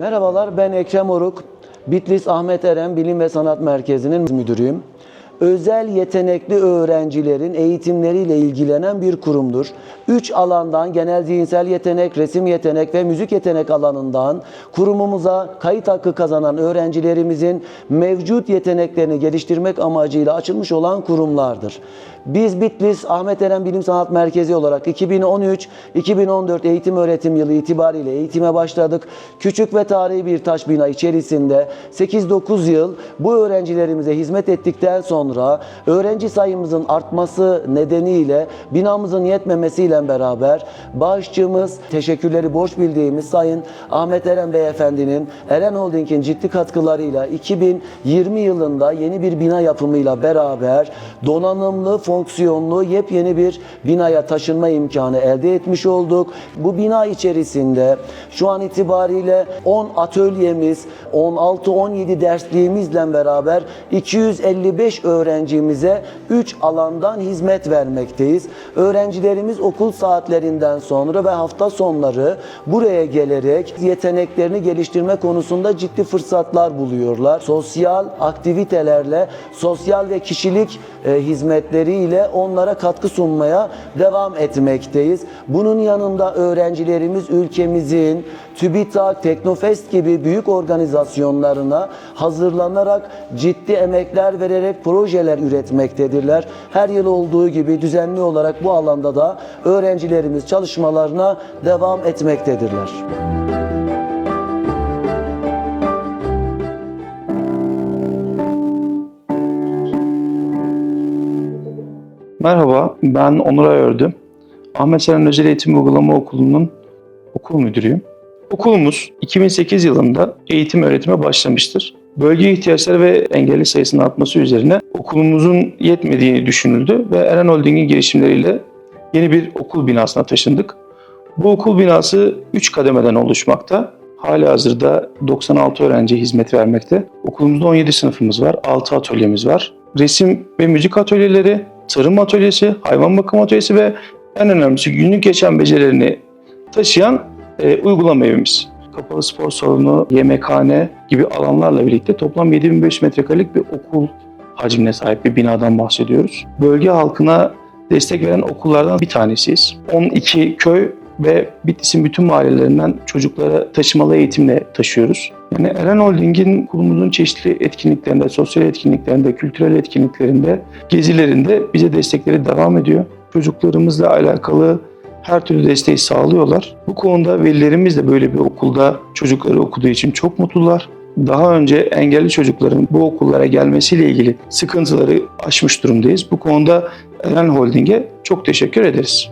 Merhabalar ben Ekrem Oruk. Bitlis Ahmet Eren Bilim ve Sanat Merkezi'nin müdürüyüm. Özel yetenekli öğrencilerin eğitimleriyle ilgilenen bir kurumdur. Üç alandan genel zihinsel yetenek, resim yetenek ve müzik yetenek alanından kurumumuza kayıt hakkı kazanan öğrencilerimizin mevcut yeteneklerini geliştirmek amacıyla açılmış olan kurumlardır. Biz Bitlis Ahmet Eren Bilim Sanat Merkezi olarak 2013-2014 eğitim öğretim yılı itibariyle eğitime başladık. Küçük ve tarihi bir taş bina içerisinde 8-9 yıl bu öğrencilerimize hizmet ettikten sonra öğrenci sayımızın artması nedeniyle binamızın yetmemesiyle beraber bağışçımız, teşekkürleri borç bildiğimiz Sayın Ahmet Eren Beyefendinin Eren Holding'in ciddi katkılarıyla 2020 yılında yeni bir bina yapımıyla beraber donanımlı, fonksiyonlu yepyeni bir binaya taşınma imkanı elde etmiş olduk. Bu bina içerisinde şu an itibariyle 10 atölyemiz, 16-17 dersliğimizle beraber 255 öğrencimize 3 alandan hizmet vermekteyiz. Öğrencilerimiz okul saatlerinden sonra ve hafta sonları buraya gelerek yeteneklerini geliştirme konusunda ciddi fırsatlar buluyorlar. Sosyal aktivitelerle, sosyal ve kişilik e, hizmetleriyle onlara katkı sunmaya devam etmekteyiz. Bunun yanında öğrencilerimiz ülkemizin TÜBİTAK, Teknofest gibi büyük organizasyonlarına hazırlanarak ciddi emekler vererek projeler üretmektedirler. Her yıl olduğu gibi düzenli olarak bu alanda da öğrencilerimiz çalışmalarına devam etmektedirler. Merhaba, ben Onur Ayördü. Ahmet Seren Özel Eğitim Uygulama Okulu'nun okul müdürüyüm. Okulumuz 2008 yılında eğitim öğretime başlamıştır. Bölge ihtiyaçları ve engelli sayısının artması üzerine okulumuzun yetmediğini düşünüldü ve Eren Holding'in girişimleriyle yeni bir okul binasına taşındık. Bu okul binası 3 kademeden oluşmakta. Hali hazırda 96 öğrenci hizmet vermekte. Okulumuzda 17 sınıfımız var, 6 atölyemiz var. Resim ve müzik atölyeleri, tarım atölyesi, hayvan bakım atölyesi ve en önemlisi günlük geçen becerilerini taşıyan e, uygulama evimiz. Kapalı spor salonu, yemekhane gibi alanlarla birlikte toplam 7500 metrekarelik bir okul hacmine sahip bir binadan bahsediyoruz. Bölge halkına destek veren okullardan bir tanesiyiz. 12 köy ve Bitlis'in bütün mahallelerinden çocuklara taşımalı eğitimle taşıyoruz. Yani Eren Holding'in kurumumuzun çeşitli etkinliklerinde, sosyal etkinliklerinde, kültürel etkinliklerinde, gezilerinde bize destekleri devam ediyor. Çocuklarımızla alakalı her türlü desteği sağlıyorlar. Bu konuda velilerimiz de böyle bir okulda çocukları okuduğu için çok mutlular. Daha önce engelli çocukların bu okullara gelmesiyle ilgili sıkıntıları aşmış durumdayız. Bu konuda Eren Holding'e çok teşekkür ederiz.